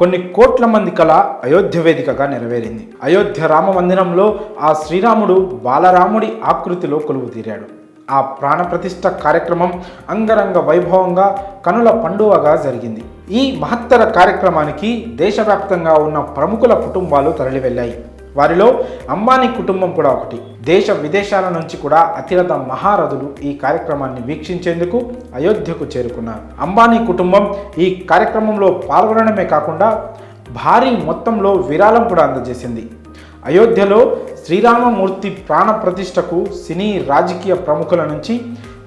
కొన్ని కోట్ల మంది కళ అయోధ్య వేదికగా నెరవేరింది. అయోధ్య రామ మందిరంలో ఆ శ్రీరాముడు బాలరాముడి ఆకృతిలో కొలువు తీరాడు ఆ ప్రాణప్రతిష్ఠ కార్యక్రమం అంగరంగ వైభవంగా కనుల పండువగా జరిగింది. ఈ మహత్తర కార్యక్రమానికి దేశవ్యాప్తంగా ఉన్న ప్రముఖుల కుటుంబాలు తరలివెళ్ళాయి. వారిలో అంబానీ కుటుంబం కూడా ఒకటి. దేశ విదేశాల నుంచి కూడా అతిరథ మహారథులు ఈ కార్యక్రమాన్ని వీక్షించేందుకు అయోధ్యకు చేరుకున్నారు. అంబానీ కుటుంబం ఈ కార్యక్రమంలో పాల్గొనడమే కాకుండా భారీ మొత్తంలో విరాళం కూడా అందజేసింది. అయోధ్యలో శ్రీరామమూర్తి ప్రాణ ప్రతిష్టకు సినీ రాజకీయ ప్రముఖుల నుంచి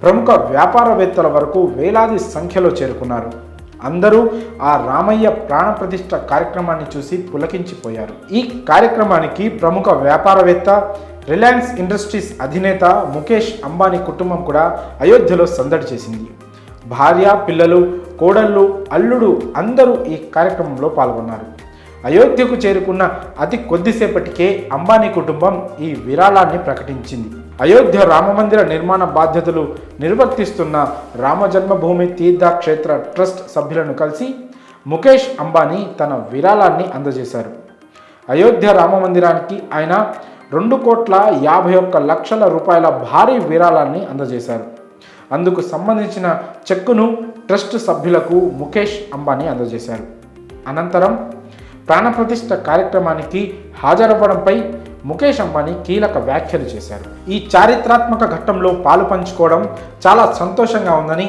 ప్రముఖ వ్యాపారవేత్తల వరకు వేలాది సంఖ్యలో చేరుకున్నారు. అందరూ ఆ రామయ్య ప్రాణప్రతిష్ఠ కార్యక్రమాన్ని చూసి పులకించిపోయారు. ఈ కార్యక్రమానికి ప్రముఖ వ్యాపారవేత్త రిలయన్స్ ఇండస్ట్రీస్ అధినేత ముఖేష్ అంబానీ కుటుంబం కూడా అయోధ్యలో సందడి చేసింది. భార్య పిల్లలు కోడళ్ళు అల్లుడు అందరూ ఈ కార్యక్రమంలో పాల్గొన్నారు. అయోధ్యకు చేరుకున్న అతి కొద్దిసేపటికే అంబానీ కుటుంబం ఈ విరాళాన్ని ప్రకటించింది. అయోధ్య రామమందిర నిర్మాణ బాధ్యతలు నిర్వర్తిస్తున్న రామ జన్మభూమి తీర్థక్షేత్ర ట్రస్ట్ సభ్యులను కలిసి ముఖేష్ అంబానీ తన విరాళాన్ని అందజేశారు. అయోధ్య రామ మందిరానికి ఆయన రెండు కోట్ల యాభై ఒక్క లక్షల రూపాయల భారీ విరాళాన్ని అందజేశారు. అందుకు సంబంధించిన చెక్కును ట్రస్ట్ సభ్యులకు ముఖేష్ అంబానీ అందజేశారు. అనంతరం ప్రాణప్రతిష్ఠ కార్యక్రమానికి హాజరవ్వడంపై ముఖేష్ అంబానీ కీలక వ్యాఖ్యలు చేశారు. ఈ చారిత్రాత్మక ఘట్టంలో పాలు పంచుకోవడం చాలా సంతోషంగా ఉందని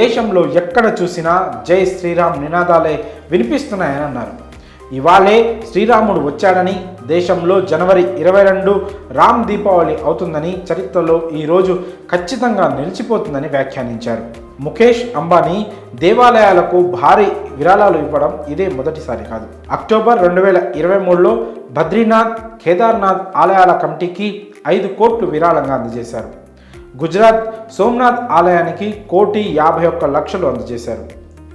దేశంలో ఎక్కడ చూసినా జై శ్రీరామ్ నినాదాలే వినిపిస్తున్నాయని అన్నారు ఇవాళే శ్రీరాముడు వచ్చాడని దేశంలో జనవరి ఇరవై రెండు రామ్ దీపావళి అవుతుందని చరిత్రలో ఈరోజు ఖచ్చితంగా నిలిచిపోతుందని వ్యాఖ్యానించారు. ముఖేష్ అంబానీ దేవాలయాలకు భారీ విరాళాలు ఇవ్వడం ఇదే మొదటిసారి కాదు. అక్టోబర్ రెండు వేల ఇరవై మూడులో బద్రీనాథ్ కేదార్నాథ్ ఆలయాల కమిటీకి ఐదు కోట్లు విరాళంగా అందజేశారు. గుజరాత్ సోమనాథ్ ఆలయానికి కోటి యాభై ఒక్క లక్షలు అందజేశారు.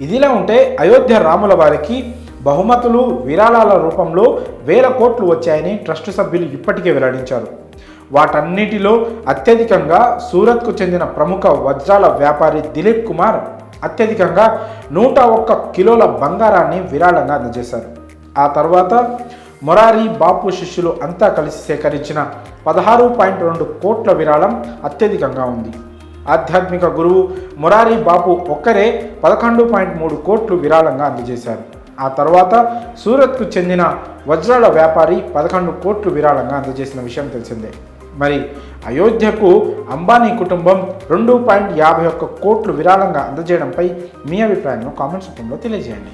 ఇదిలా ఉంటే అయోధ్య రాముల వారికి బహుమతులు విరాళాల రూపంలో వేల కోట్లు వచ్చాయని ట్రస్ట్ సభ్యులు ఇప్పటికే వెల్లడించారు. వాటన్నిటిలో అత్యధికంగా సూరత్కు చెందిన ప్రముఖ వజ్రాల వ్యాపారి దిలీప్ కుమార్ అత్యధికంగా నూట ఒక్క కిలోల బంగారాన్ని విరాళంగా అందజేశారు. ఆ తర్వాత మొరారి బాపు శిష్యులు అంతా కలిసి సేకరించిన పదహారు పాయింట్ రెండు కోట్ల విరాళం అత్యధికంగా ఉంది. ఆధ్యాత్మిక గురువు మొరారి బాపు ఒక్కరే పదకొండు పాయింట్ మూడు కోట్లు విరాళంగా అందజేశారు. ఆ తర్వాత సూరత్కు చెందిన వజ్రాల వ్యాపారి పదకొండు కోట్లు విరాళంగా అందజేసిన విషయం తెలిసిందే. మరి అయోధ్యకు అంబానీ కుటుంబం రెండు పాయింట్ యాభై ఒక్క కోట్లు విరాళంగా అందజేయడంపై మీ అభిప్రాయాలను కామెంట్స్ రూపంలో తెలియజేయండి.